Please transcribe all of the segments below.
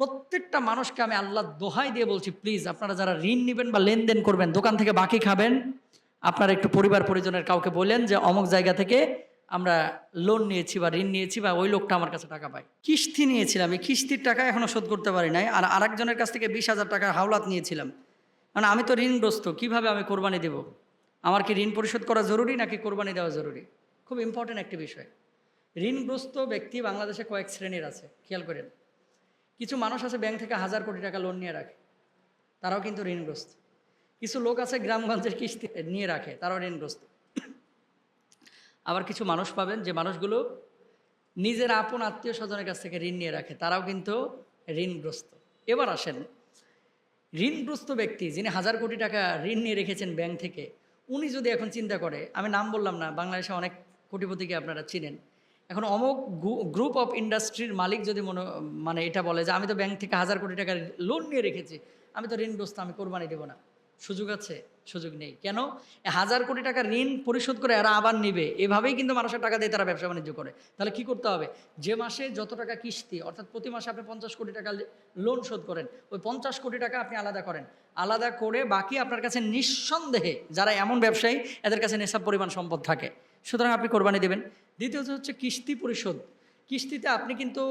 প্রত্যেকটা মানুষকে আমি আল্লাহ দোহাই দিয়ে বলছি প্লিজ আপনারা যারা ঋণ নেবেন বা লেনদেন করবেন, দোকান থেকে বাকি খাবেন, আপনারা একটু পরিবার পরিজনের কাউকে বলেন যে অমুক জায়গা থেকে আমরা লোন নিয়েছি বা ঋণ নিয়েছি বা ওই লোকটা আমার কাছে টাকা পায়। কিস্তি নিয়েছিলাম, এই কিস্তির টাকা এখনও শোধ করতে পারি নাই, আর আরেকজনের কাছ থেকে বিশ হাজার টাকা হাওলাত নিয়েছিলাম। মানে আমি তো ঋণগ্রস্ত, কীভাবে আমি কোরবানি দেব? আমার কি ঋণ পরিশোধ করা জরুরি নাকি কোরবানি দেওয়া জরুরি? খুব ইম্পর্টেন্ট একটি বিষয়। ঋণগ্রস্ত ব্যক্তি বাংলাদেশে কয়েক শ্রেণির আছে, খেয়াল করেন। কিছু মানুষ আছে ব্যাংক থেকে হাজার কোটি টাকা লোন নিয়ে রাখে। তারাও কিন্তু ঋণগ্রস্ত। কিছু লোক আছে গ্রামগঞ্জের কিস্তি নিয়ে রাখে, তারাও ঋণগ্রস্ত। আবার কিছু মানুষ পাবেন যে মানুষগুলো নিজের আপন আত্মীয় স্বজনের কাছ থেকে ঋণ নিয়ে রাখে, তারাও কিন্তু ঋণগ্রস্ত। এবার আসেন, ঋণগ্রস্ত ব্যক্তি যিনি হাজার কোটি টাকা ঋণ নিয়ে রেখেছেন ব্যাংক থেকে, উনি যদি এখন চিন্তা করে, আমি নাম বললাম না, বাংলাদেশে অনেক কোটিপতিকে আপনারা চিনেন এখন অমুক গ্রুপ অফ ইন্ডাস্ট্রির মালিক যদি মনে মানে এটা বলে যে, আমি তো ব্যাংক থেকে হাজার কোটি টাকার লোন নিয়ে রেখেছি, আমি তো ঋণগ্রস্ত আমি কোরবানি দেবো না। সুযোগ আছে, সুযোগ নেই। কেন? হাজার কোটি টাকা ঋণ পরিশোধ করে এরা আবার নিবে। এভাবেই কিন্তু মানুষের টাকা দিয়ে তারা ব্যবসা বাণিজ্য করে। তাহলে কি করতে হবে? যে মাসে যত টাকা কিস্তি, অর্থাৎ প্রতি মাসে আপনি পঞ্চাশ কোটি টাকা লোন শোধ করেন, ওই পঞ্চাশ কোটি টাকা আপনি আলাদা করেন। আলাদা করে বাকি আপনার কাছে নিঃসন্দেহে যারা এমন ব্যবসায়ী, এদের কাছে নেশাব পরিমাণ সম্পদ থাকে। সুতরাং আপনি কোরবানি দেবেন। দ্বিতীয়ত হচ্ছে কিস্তি পরিশোধ। কিস্তিতে আপনি কিন্তু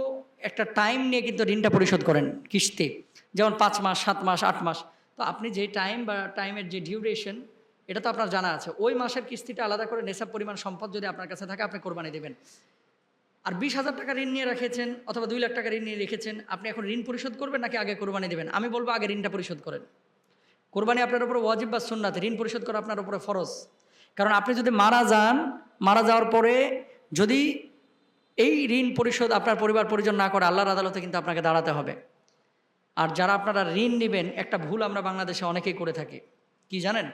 একটা টাইম নিয়ে কিন্তু ঋণটা পরিশোধ করেন কিস্তি। যেমন পাঁচ মাস, সাত মাস, আট মাস। তো আপনি যে টাইম বা টাইমের যে ডিউরেশন এটা তো আপনার জানা আছে। ওই মাসের কিস্তিটা আলাদা করে নেশাব পরিমাণ সম্পদ যদি আপনার কাছে থাকে, আপনি কোরবানি দেবেন। আর বিশ হাজার টাকা ঋণ নিয়ে রেখেছেন অথবা দুই লাখ টাকা ঋণ নিয়ে রেখেছেন, আপনি এখন ঋণ পরিশোধ করবেন নাকি আগে কোরবানি দেবেন? আমি বলব আগে ঋণটা পরিশোধ করেন। কোরবানি আপনার উপরে ওয়াজিব বা সুন্নাত। ঋণ পরিশোধ করা আপনার উপরে ফরজ। কারণ আপনি যদি মারা যান, মারা যাওয়ার পরে যদি এই ঋণ পরিশোধ আপনার পরিবার পরিজন না করে, আল্লাহর আদালতে কিন্তু আপনাকে দাঁড়াতে হবে। আর যারা আপনারা ঋণ নেবেন, একটা ভুল আমরা বাংলাদেশে অনেকেই করে থাকি। কি জানেন?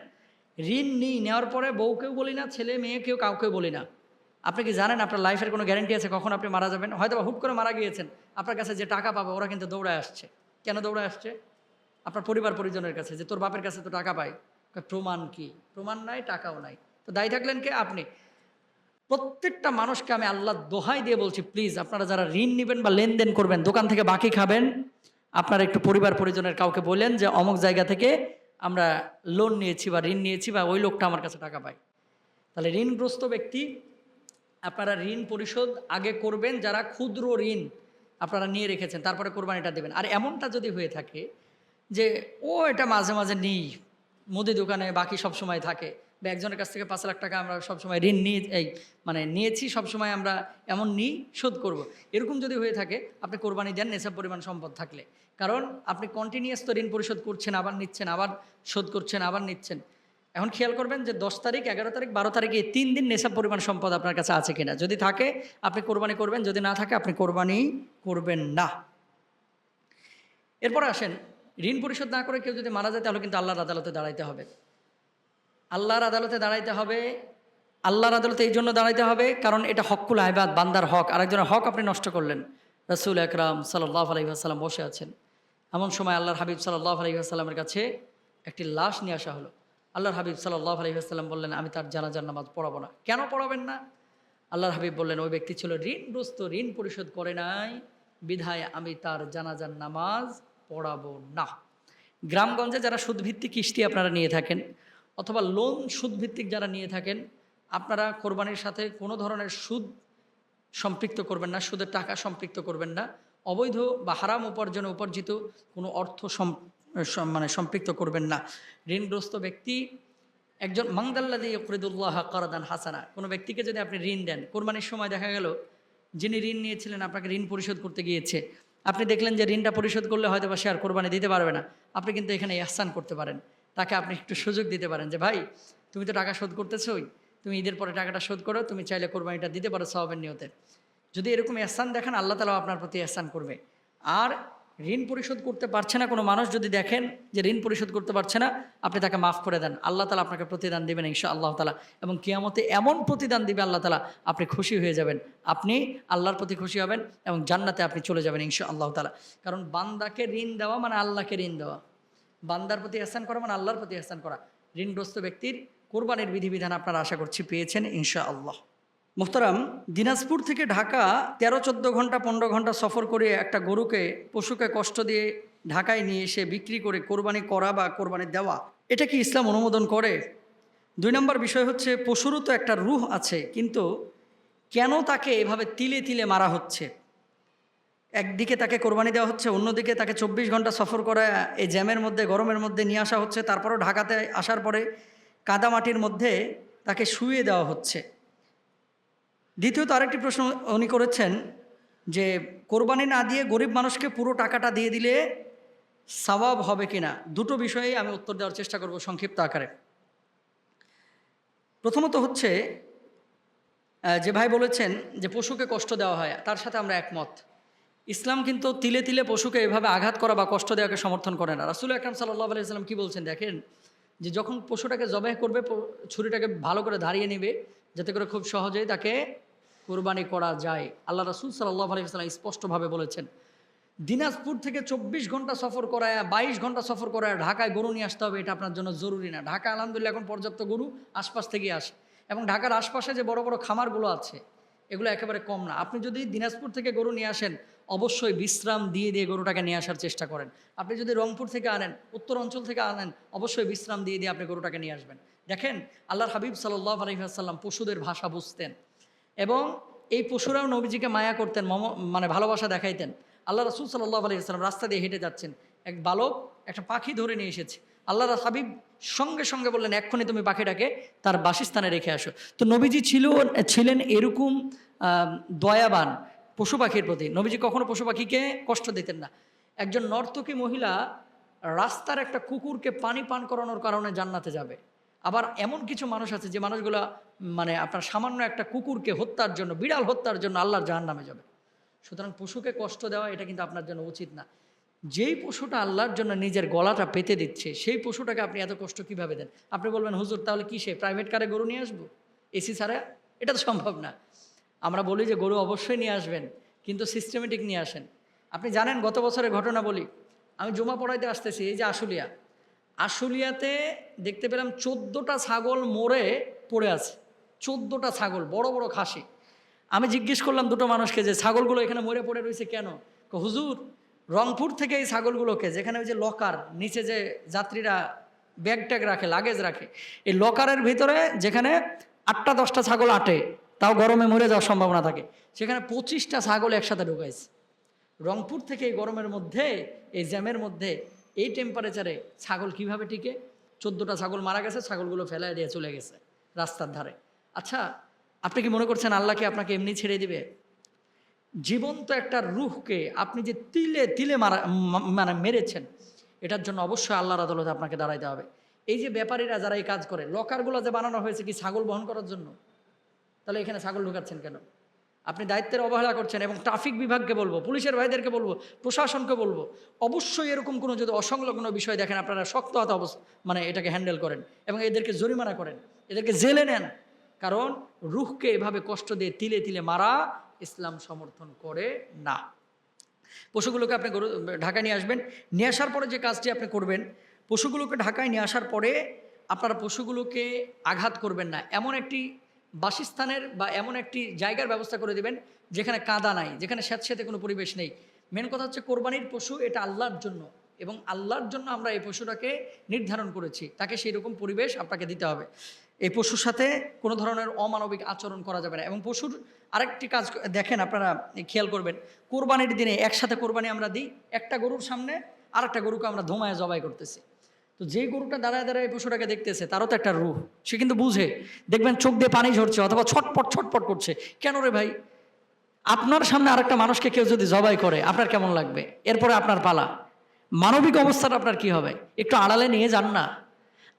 ঋণ নিই, নেওয়ার পরে বউকেও বলি না, ছেলে মেয়েকেও কাউকেও বলি না। আপনি কি জানেন আপনার লাইফের কোনো গ্যারেন্টি আছে কখন আপনি মারা যাবেন? হয়তো হুট করে মারা গিয়েছেন, আপনার কাছে যে টাকা পাবে, ওরা কিন্তু দৌড়ায় আসছে। কেন দৌড়ায় আসছে? আপনার পরিবার পরিজনের কাছে, যে তোর বাপের কাছে তো টাকা পাই। প্রমাণ কি? প্রমাণ নাই, টাকাও নাই। তো দায়ী থাকলেন কে? আপনি। প্রত্যেকটা মানুষকে আমি আল্লাহ দোহাই দিয়ে বলছি প্লিজ আপনারা যারা ঋণ নেবেন বা লেনদেন করবেন, দোকান থেকে বাকি খাবেন, আপনারা একটু পরিবার পরিজনের কাউকে বলেন যে অমুক জায়গা থেকে আমরা লোন নিয়েছি বা ঋণ নিয়েছি বা ওই লোকটা আমার কাছে টাকা পায়। তাহলে ঋণগ্রস্ত ব্যক্তি, আপনারা ঋণ পরিশোধ আগে করবেন, যারা ক্ষুদ্র ঋণ আপনারা নিয়ে রেখেছেন, তারপরে কোরবানিটা দেবেন। আর এমনটা যদি হয়ে থাকে যে, ও এটা মাঝে মাঝে নিই, মুদি দোকানে বাকি সব সময় থাকে। বা একজনের কাছ থেকে পাঁচ লাখ টাকা আমরা সবসময় ঋণ নিয়ে, এই মানে নিয়েছি, সবসময় আমরা এমন নিই শোধ করব। এরকম যদি হয়ে থাকে, আপনি কোরবানি দেন, নেশাব পরিমাণ সম্পদ থাকলে। কারণ আপনি কন্টিনিউয়াস তো ঋণ পরিশোধ করছেন, আবার নিচ্ছেন, আবার শোধ করছেন, আবার নিচ্ছেন। এখন খেয়াল করবেন যে দশ তারিখ, এগারো তারিখ, বারো তারিখে, এই তিন দিন নেশাব পরিমাণ সম্পদ আপনার কাছে আছে কিনা। যদি থাকে, আপনি কোরবানি করবেন, যদি না থাকে, আপনি কোরবানি করবেন না। এরপরে আসেন, ঋণ পরিশোধ না করে কেউ যদি মারা যায়, তাহলে কিন্তু আল্লাহর আদালতে দাঁড়াইতে হবে। আল্লাহর আদালতে দাঁড়াইতে হবে। আল্লাহর আদালতে এই জন্য দাঁড়াইতে হবে, কারণ এটা হকুল আহবাদ বান্দার হক। আরেকজনের হক আপনি নষ্ট করলেন। রসুল আকরাম সাল্লাহ আলহিহাসাল্লাম বসে আছেন। এমন সময় আল্লাহর হাবিব সাল্লাহ আলহিহাসাল্লামের কাছে একটি লাশ নিয়ে আসা হলো। আল্লাহর হাবিব সাল্লাহ আলহিহাসাল্লাম বললেন, আমি তার জানাজার নামাজ পড়াবো না। কেন পড়াবেন না? আল্লাহর হাবিব বললেন, ওই ব্যক্তি ছিল ঋণগ্রস্ত, ঋণ পরিশোধ করে নাই। বিধায় আমি তার জানাজার নামাজ পড়াবো না। গ্রামগঞ্জে যারা সুদভিত্তিক কিস্তি আপনারা নিয়ে থাকেন অথবা লোন সুদভিত্তিক যারা নিয়ে থাকেন, আপনারা কোরবানির সাথে কোনো ধরনের সুদ সম্পৃক্ত করবেন না, সুদের টাকা সম্পৃক্ত করবেন না। অবৈধ বা হারাম উপার্জনে উপার্জিত কোনো অর্থ মানে সম্পৃক্ত করবেন না। ঋণগ্রস্ত ব্যক্তি, একজন মাংদাল্লাদি ইকরিদুল্লাহ করদান হাসানা, কোনো ব্যক্তিকে যদি আপনি ঋণ দেন, কোরবানির সময় দেখা গেল যিনি ঋণ নিয়েছিলেন, আপনাকে ঋণ পরিশোধ করতে গিয়েছে। আপনি দেখলেন যে ঋণটা পরিশোধ করলে হয়তো বা সে আর কোরবানি দিতে পারবে না। আপনি কিন্তু এখানে ইহসান করতে পারেন। তাকে আপনি একটু সুযোগ দিতে পারেন যে, ভাই, তুমি তো টাকা শোধ করতেছোই। তুমি ঈদের পরে টাকাটা শোধ করো, তুমি চাইলে কোরবানিটা দিতে পারো সবাবের নিয়তে। যদি এরকম এহসান দেখেন, আল্লাহ তালাও আপনার প্রতি এহসান করবে। আর ঋণ পরিশোধ করতে পারছে না কোনো মানুষ যদি দেখেন যে, ঋণ পরিশোধ করতে পারছে না, আপনি তাকে মাফ করে দেন। আল্লাহ তালা আপনাকে প্রতিদান দেবেন ইনশা আল্লাহ তালা। এবং কিয়ামতে এমন প্রতিদান দিবে আল্লাহ তালা, আপনি খুশি হয়ে যাবেন। আপনি আল্লাহর প্রতি খুশি হবেন এবং জান্নাতে আপনি চলে যাবেন ইনশা আল্লাহ তালা। কারণ বান্দাকে ঋণ দেওয়া মানে আল্লাহকে ঋণ দেওয়া। বান্দার প্রতি এহসান করা মানে আল্লাহর প্রতি এহসান করা। ঋণগ্রস্ত ব্যক্তির কোরবানির বিধিবিধান আপনারা আশা করছি পেয়েছেন ইনশা আল্লাহ মোহতারাম, দিনাজপুর থেকে ঢাকা তেরো, চোদ্দ ঘণ্টা, পনেরো ঘণ্টা সফর করে একটা গরুকে, পশুকে কষ্ট দিয়ে ঢাকায় নিয়ে এসে বিক্রি করে কোরবানি করা বা কোরবানি দেওয়া, এটা কি ইসলাম অনুমোদন করে? দুই নম্বর বিষয় হচ্ছে, পশুরও তো একটা রুহ আছে, কিন্তু কেন তাকে এভাবে তিলে তিলে মারা হচ্ছে? একদিকে তাকে কোরবানি দেওয়া হচ্ছে, অন্যদিকে তাকে চব্বিশ ঘণ্টা সফর করে এই জ্যামের মধ্যে, গরমের মধ্যে নিয়ে আসা হচ্ছে। তারপরও ঢাকাতে আসার পরে কাদামাটির মধ্যে তাকে শুয়ে দেওয়া হচ্ছে। দ্বিতীয়ত আরেকটি প্রশ্ন উনি করেছেন যে, কোরবানি না দিয়ে গরিব মানুষকে পুরো টাকাটা দিয়ে দিলে সওয়াব হবে কিনা? দুটো বিষয়ে আমি উত্তর দেওয়ার চেষ্টা করব সংক্ষিপ্ত আকারে। প্রথমত হচ্ছে যে ভাই বলেছেন যে, পশুকে কষ্ট দেওয়া হয়, তার সাথে আমরা একমত। ইসলাম কিন্তু তিলে তিলে পশুকে এভাবে আঘাত করা বা কষ্ট দেওয়াকে সমর্থন করে না। রাসুল আকরাম সাল্লাহ আলাইসাল্লাম কী বলছেন দেখেন, যে যখন পশুটাকে জবাই করবে ছুরিটাকে ভালো করে দাঁড়িয়ে নেবে, যাতে করে খুব সহজেই তাকে কোরবানি করা যায়। আল্লাহ রাসুল সাল্লাহ আলাইসাল্লাম স্পষ্টভাবে বলেছেন, দিনাজপুর থেকে চব্বিশ ঘণ্টা সফর করায়, বাইশ ঘণ্টা সফর করায় ঢাকায় গরু নিয়ে আসতে হবে, এটা আপনার জন্য জরুরি না। ঢাকা আলহামদুলিল্লাহ এখন পর্যাপ্ত গরু আশপাশ থেকে আসে। এবং ঢাকার আশপাশে যে বড় বড় খামারগুলো আছে, এগুলো একেবারে কম না। আপনি যদি দিনাজপুর থেকে গরু নিয়ে আসেন অবশ্যই বিশ্রাম দিয়ে দিয়ে গরুটাকে নিয়ে আসার চেষ্টা করেন। আপনি যদি রংপুর থেকে আনেন, উত্তর অঞ্চল থেকে আনেন, অবশ্যই বিশ্রাম দিয়ে দিয়ে আপনি গরুটাকে নিয়ে আসবেন। দেখেন, আল্লাহর হাবিব সাল্লাহ আলহিহাসাল্লাম পশুদের ভাষা বুঝতেন এবং এই পশুরাও নবীজিকে মায়া করতেন, মম মানে ভালোবাসা দেখাইতেন। আল্লাহ রসুল সাল্লাহ আলহিহাস্লাম রাস্তা দিয়ে হেঁটে যাচ্ছেন। এক বালক, একটা পাখি ধরে নিয়ে এসেছে। আল্লাহ হাবিব সঙ্গে সঙ্গে বললেন, এক্ষুনি তুমি পাখিটাকে তার বাসস্থানে রেখে আসো। তো নবীজি ছিল, ছিলেন এরকম দয়াবান। পশু পাখির প্রতি। নবীজি কখনো পশু পাখিকে কষ্ট দিতেন না। একজন নর্তকী মহিলা রাস্তার একটা কুকুরকে পানি পান করানোর কারণে জান্নাতে যাবে। আবার এমন কিছু মানুষ আছে যে মানুষগুলো মানে আপনার সামান্য একটা কুকুরকে হত্যার জন্য, বিড়াল হত্যার জন্য আল্লাহর জাহান নামে যাবে। সুতরাং পশুকে কষ্ট দেওয়া এটা কিন্তু আপনার জন্য উচিত না। যেই পশুটা আল্লাহর জন্য নিজের গলাটা পেতে দিচ্ছে, সেই পশুটাকে আপনি এত কষ্ট কীভাবে দেন? আপনি বলবেন, হুজুর, তাহলে কি সে প্রাইভেট কারে গরু নিয়ে আসব? এসি ছাড়া? এটা তো সম্ভব না। আমরা বলি যে গরু অবশ্যই নিয়ে আসবেন, কিন্তু সিস্টেমেটিক নিয়ে আসেন। আপনি জানেন, গত বছরের ঘটনা বলি। আমি জমা পড়াইতে আসতেছি, এই যে আশুলিয়া। আশুলিয়াতে দেখতে পেলাম চোদ্দোটা ছাগল মরে পড়ে আছে। চোদ্দোটা ছাগল, বড় বড় খাসি। আমি জিজ্ঞেস করলাম দুটো মানুষকে যে, ছাগলগুলো এখানে মরে পড়ে রয়েছে কেন? হুজুর, রংপুর থেকে এই ছাগলগুলোকে, যেখানে ওই যে লকার, নিচে যে যাত্রীরা ব্যাগ ট্যাগ রাখে, লাগেজ রাখে, এই লকারের ভিতরে যেখানে আটটা দশটা ছাগল আটে তাও গরমে মরে যাওয়ার সম্ভাবনা থাকে। সেখানে পঁচিশটা ছাগল একসাথে ঢুকাইছে। রংপুর থেকে এই গরমের মধ্যে, এই জ্যামের মধ্যে, এই টেম্পারেচারে ছাগল কীভাবে টিকে? চোদ্দোটা ছাগল মারা গেছে, ছাগলগুলো ফেলায় দিয়ে চলে গেছে রাস্তার ধারে। আচ্ছা আপনি কি মনে করছেন আল্লাহকে আপনাকে এমনি ছেড়ে দিবে? জীবন্ত একটা রুহকে আপনি যে তিলে তিলে মারা মানে মেরেছেন, এটার জন্য অবশ্যই আল্লাহর আদালতে আপনাকে দাঁড়াইতে হবে। এই যে ব্যাপারীরা যারা এই কাজ করে, লকারগুলো যে বানানো হয়েছে কি ছাগল বহন করার জন্য? তাহলে এখানে ছাগল ঢুকাচ্ছেন কেন? আপনি দায়িত্বের অবহেলা করছেন এবং ট্রাফিক বিভাগকে বলব, পুলিশের ভাইদেরকে বলব, প্রশাসনকে বলব, অবশ্যই এরকম কোনো যদি অসংলগ্ন বিষয় দেখেন, আপনারা শক্ত হাতে অবস্থা মানে এটাকে হ্যান্ডেল করেন এবং এদেরকে জরিমানা করেন, এদেরকে জেলে নেন। কারণ রুখকে এভাবে কষ্ট দিয়ে তিলে তিলে মারা ইসলাম সমর্থন করে না। পশুগুলোকে আপনি গরু, ঢাকায় নিয়ে আসবেন, নিয়ে আসার পরে যে কাজটি আপনি করবেন, পশুগুলোকে ঢাকায় নিয়ে আসার পরে আপনারা পশুগুলোকে আঘাত করবেন না। এমন একটি বাসস্থানের বা এমন একটি জায়গার ব্যবস্থা করে দিবেন যেখানে কাদা নাই, যেখানে স্যাঁতস্যাঁতে কোনো পরিবেশ নেই। মেন কথা হচ্ছে কোরবানির পশু এটা আল্লাহর জন্য এবং আল্লাহর জন্য আমরা এই পশুটাকে নির্ধারণ করেছি। তাকে সেই রকম পরিবেশ আপনাকে দিতে হবে। এই পশুর সাথে কোনো ধরনের অমানবিক আচরণ করা যাবে না এবং পশুর আরেকটি কাজ দেখেন আপনারা খেয়াল করবেন, কোরবানির দিনে একসাথে কোরবানি আমরা দিই, একটা গরুর সামনে আর একটা গরুকে আমরা ধোমায় জবাই করতেছি। তো যে গরুটা দাঁড়ায় দাঁড়ায় পশুটাকে দেখতেছে, তারও তো একটা রূপ সে কিন্তু বুঝে, দেখবেন চোখ দিয়ে পানি ঝরছে অথবা ছটপট ছটপট করছে। কেন রে ভাই? আপনার সামনে আরেকটা মানুষকে কেউ যদি জবাই করে, আপনার কেমন লাগবে? এরপরে আপনার পালা। মানবিক অবস্থাটা আপনার কি হবে? একটু আড়ালে নিয়ে যান না।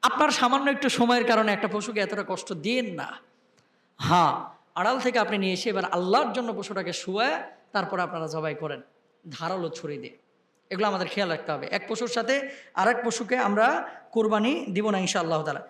আপনার সামান্য একটু সময়ের কারণে একটা পশুকে এতটা কষ্ট দিন না। হ্যাঁ আড়াল থেকে আপনি নিয়ে এসে এবার আল্লাহর জন্য পশুটাকে শুয়ে, তারপর আপনারা জবাই করেন। ধারালো ছুরি দিয়ে। এগুলো আমাদের খেয়াল রাখতে হবে। এক পশুর সাথে আর পশুকে আমরা কোরবানি দিব না ইনশা আল্লাহ তালা